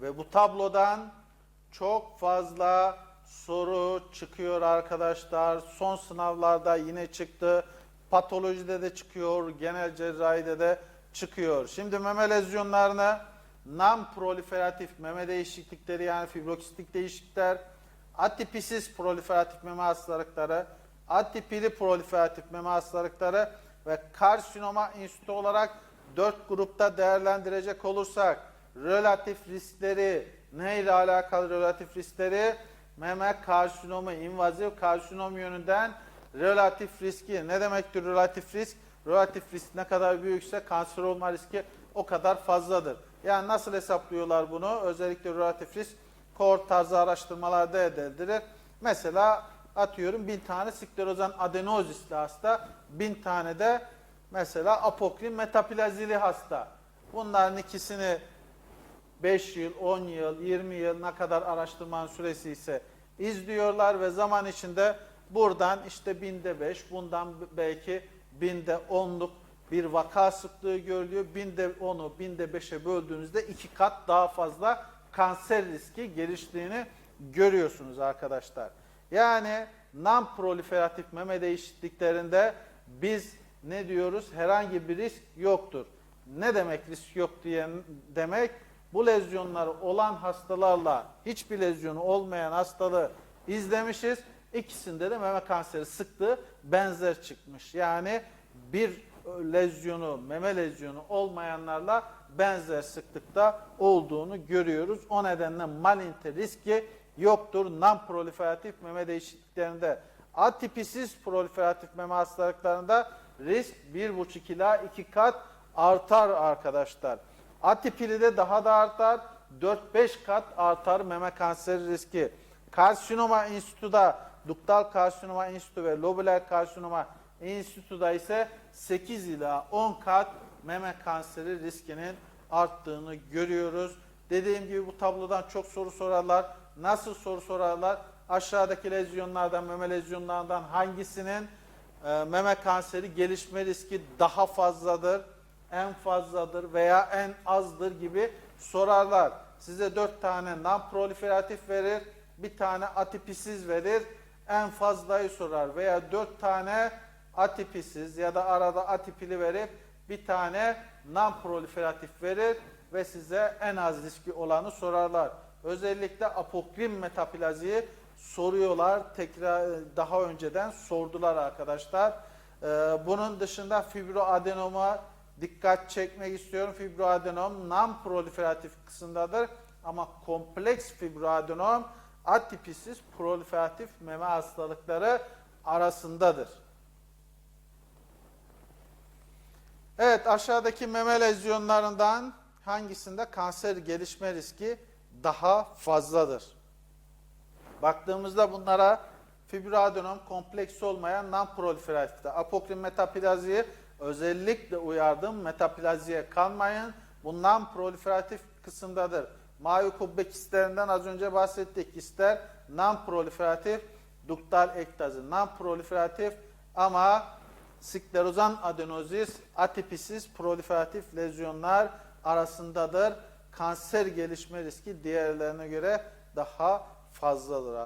Ve bu tablodan çok fazla soru çıkıyor arkadaşlar. Son sınavlarda yine çıktı. Patolojide de çıkıyor, genel cerrahide de çıkıyor. Şimdi meme lezyonlarını non-proliferatif meme değişiklikleri yani fibrokistik değişiklikler, atipisiz proliferatif meme hastalıkları, atipili proliferatif meme hastalıkları ve karsinoma enstitü olarak dört grupta değerlendirecek olursak relatif riskleri neyle alakalı relatif riskleri? Meme karsinomu, invazif karsinom yönünden relatif riski. Ne demektir relatif risk? Relatif risk ne kadar büyükse kanser olma riski o kadar fazladır. Yani nasıl hesaplıyorlar bunu? Özellikle relatif risk kohort tarzı araştırmalarda edilir. Mesela atıyorum bin tane sklerozan adenozisli hasta, bin tane de mesela apokrin metaplazili hasta. Bunların ikisini 5 yıl, 10 yıl, 20 yıl ne kadar araştırmanın süresi ise izliyorlar ve zaman içinde buradan işte binde 5, bundan belki binde 10'luk bir vaka sıklığı görülüyor. Binde 10'u binde 5'e böldüğünüzde iki kat daha fazla kanser riski geliştiğini görüyorsunuz arkadaşlar. Yani non-proliferatif meme değişikliklerinde biz ne diyoruz? Herhangi bir risk yoktur. Ne demek risk yok diye demek? Bu lezyonları olan hastalarla hiçbir lezyonu olmayan hastalığı izlemişiz. İkisinde de meme kanseri sıklığı benzer çıkmış. Yani bir lezyonu, meme lezyonu olmayanlarla benzer sıklıkta olduğunu görüyoruz. O nedenle malinti riski yoktur non-proliferatif meme değişikliklerinde. Atipisiz proliferatif meme hastalıklarında risk 1,5 ila 2 kat artar arkadaşlar. Atipili de daha da artar. 4-5 kat artar meme kanseri riski. Karsinoma enstitüda, duktal karsinoma enstitü ve lobüler karsinoma enstitüda ise 8 ila 10 kat meme kanseri riskinin arttığını görüyoruz. Dediğim gibi bu tablodan çok soru sorarlar. Nasıl soru sorarlar? Aşağıdaki lezyonlardan, meme lezyonlarından hangisinin e, meme kanseri gelişme riski daha fazladır, en fazladır veya en azdır gibi sorarlar. Size 4 tane non-proliferatif verir, bir tane atipisiz verir, en fazlayı sorar veya 4 tane atipisiz ya da arada atipili verip bir tane non-proliferatif verir ve size en az riski olanı sorarlar. Özellikle apokrin metaplaziyi soruyorlar. Tekrar daha önceden sordular arkadaşlar. Ee, bunun dışında fibroadenoma dikkat çekmek istiyorum. Fibroadenom non-proliferatif kısımdadır ama kompleks fibroadenom atipisiz proliferatif meme hastalıkları arasındadır. Evet aşağıdaki meme lezyonlarından hangisinde kanser gelişme riski daha fazladır? Baktığımızda bunlara fibroadenom kompleks olmayan non-proliferatifte apokrin metaplaziyi özellikle uyardım. Metaplaziye kalmayın. Bu non-proliferatif kısımdadır. Mavi kubbe kistlerinden az önce bahsettik. Kistler non-proliferatif, duktal ektazi non-proliferatif ama sklerozan adenozis atipisiz proliferatif lezyonlar arasındadır. Kanser gelişme riski diğerlerine göre daha fazladır.